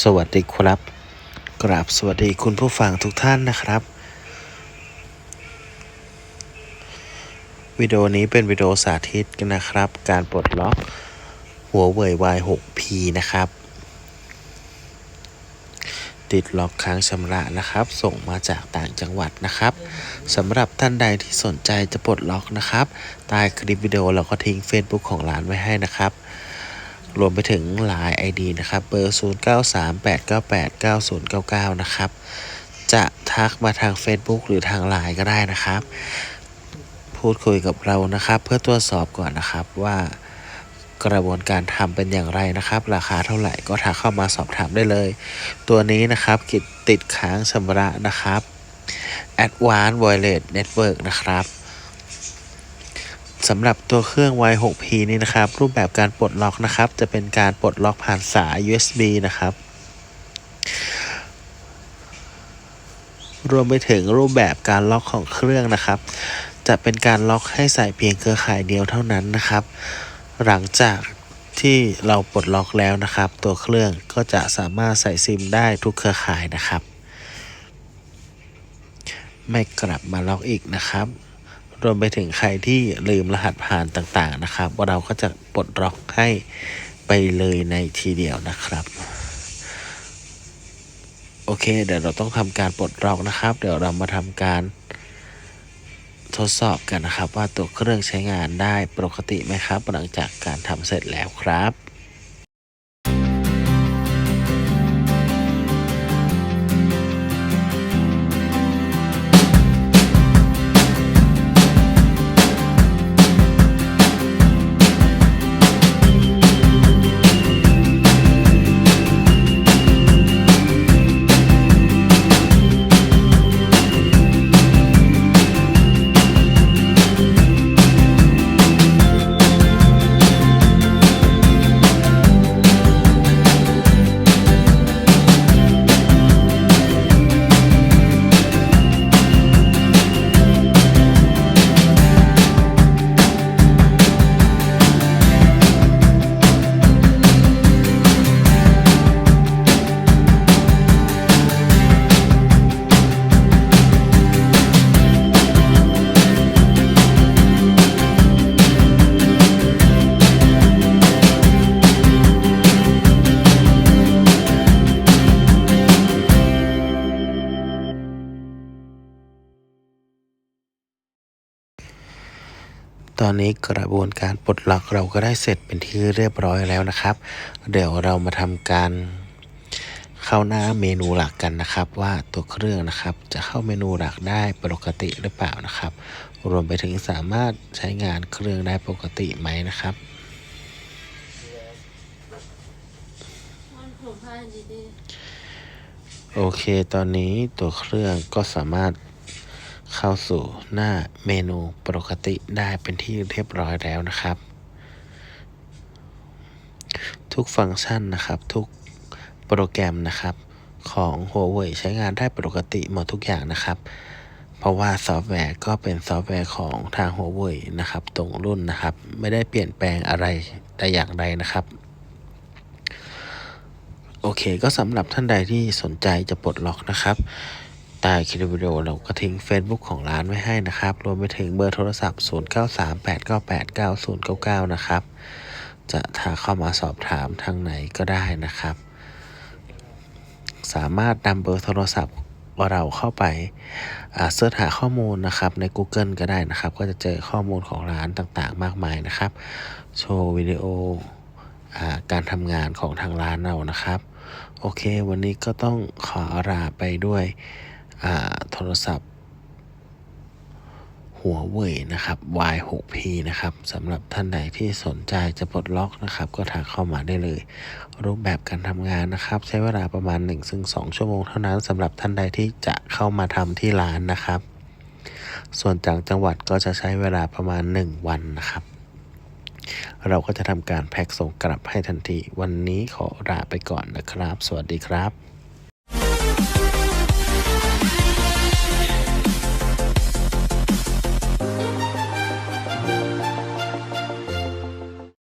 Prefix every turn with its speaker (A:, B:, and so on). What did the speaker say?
A: สวัสดีครับ กราบสวัสดีคุณผู้ฟังทุกท่านนะครับ วิดีโอนี้เป็นวิดีโอสาธิตกันนะครับ การปลดล็อกหัวเว่ย Y6P นะครับ ติดล็อกค้างชำระนะครับ ส่งมาจากต่างจังหวัดนะครับสำหรับท่านใดที่สนใจจะปลดล็อกนะครับ ใต้คลิปวิดีโอเราก็ทิ้ง Facebook ของร้านไว้ให้นะครับ รวมไปถึง Line ID นะครับเบอร์ 0938989099 นะครับ จะทักมาทาง Facebook หรือทาง Line ก็ได้นะครับ พูดคุยกับเรานะครับ เพื่อตรวจสอบก่อนนะครับว่ากระบวนการทำเป็นอย่างไรนะครับ ราคาเท่าไหร่ก็ทักเข้ามาสอบถามได้เลย ตัวนี้นะครับกิจติดค้างชำระนะครับ Advanced Wireless Network นะครับ สำหรับตัวเครื่อง Y6P นี้นะครับ รูปแบบการปลดล็อกนะครับ จะเป็นการปลดล็อกผ่านสาย USB นะครับ รวมไปถึงรูปแบบการล็อกของเครื่องนะครับ จะเป็นการล็อกให้ใส่เพียงเครือข่ายเดียวเท่านั้นนะครับ หลังจากที่เราปลดล็อกแล้วนะครับ ตัวเครื่องก็จะสามารถใส่ซิมได้ทุกเครือข่ายนะครับ ไม่กลับมาล็อกอีกนะครับ รวมไปถึงใครที่ลืมรหัสผ่านต่างๆนะครับ เราก็จะปลดล็อกให้ไปเลยในทีเดียวนะครับโอเค เดี๋ยวเราต้องทำการปลดล็อกนะครับ เดี๋ยวเรามาทำการทดสอบกันนะครับ ว่าตัวเครื่องใช้งานได้ปกติไหมครับ หลังจากการทำเสร็จแล้วครับ ตอนนี้กระบวนการปลดล็อกเราก็ได้เสร็จเป็นที่เรียบร้อยแล้วนะครับ เดี๋ยวเรามาทำการเข้าหน้าเมนูหลักกันนะครับ ว่าตัวเครื่องนะครับจะเข้าเมนูหลักได้ปกติหรือเปล่านะครับ รวมไปถึงสามารถใช้งานเครื่องได้ปกติไหมนะครับโอเค ตอนนี้ตัวเครื่องก็สามารถ เข้าสู่หน้าเมนูปกติได้เป็นที่เรียบร้อยแล้วนะครับ ทุกฟังก์ชันนะครับ ทุกโปรแกรมนะครับของ Huawei ใช้งานได้ปกติหมดทุกอย่างนะครับ เพราะว่าซอฟต์แวร์ก็เป็นซอฟต์แวร์ของทาง Huawei นะครับ ตรงรุ่นนะครับ ไม่ได้เปลี่ยนแปลงอะไรแต่อย่างใดนะครับ โอเคก็สำหรับท่านใดที่สนใจจะปลดล็อกนะครับ ใต้คลิปวิดีโอเราก็ทิ้ง Facebook ของร้านไว้ให้นะครับ รวมไปถึงเบอร์โทรศัพท์ 0938989099 นะครับ จะถ้าเข้ามาสอบถามทางไหนก็ได้นะครับ สามารถนำเบอร์โทรศัพท์เราเข้าไปเสิร์ชหาข้อมูลนะครับใน Google ก็ได้นะครับ ก็จะเจอข้อมูลของร้านต่างๆ มากมายนะครับ โชว์วิดีโออการทำงานของทางร้านเรานะครับ โอเค วันนี้ก็ต้องขอลาไปด้วย โทรศัพท์หัวเว่ยนะครับ Y6P นะครับสำหรับท่านใดที่สนใจจะปลดล็อกนะครับ ก็ทักเข้ามาได้เลย รูปแบบการทำงานนะครับ ใช้เวลาประมาณ1ถึง2ชั่วโมงเท่านั้นสำหรับท่านใดที่จะเข้ามาทำที่ร้านนะครับ ส่วนต่างจังหวัดก็จะใช้เวลาประมาณ 1 วันนะครับ เราก็จะทำการแพ็กส่งกลับให้ทันที วันนี้ขอลาไปก่อนนะครับ สวัสดีครับ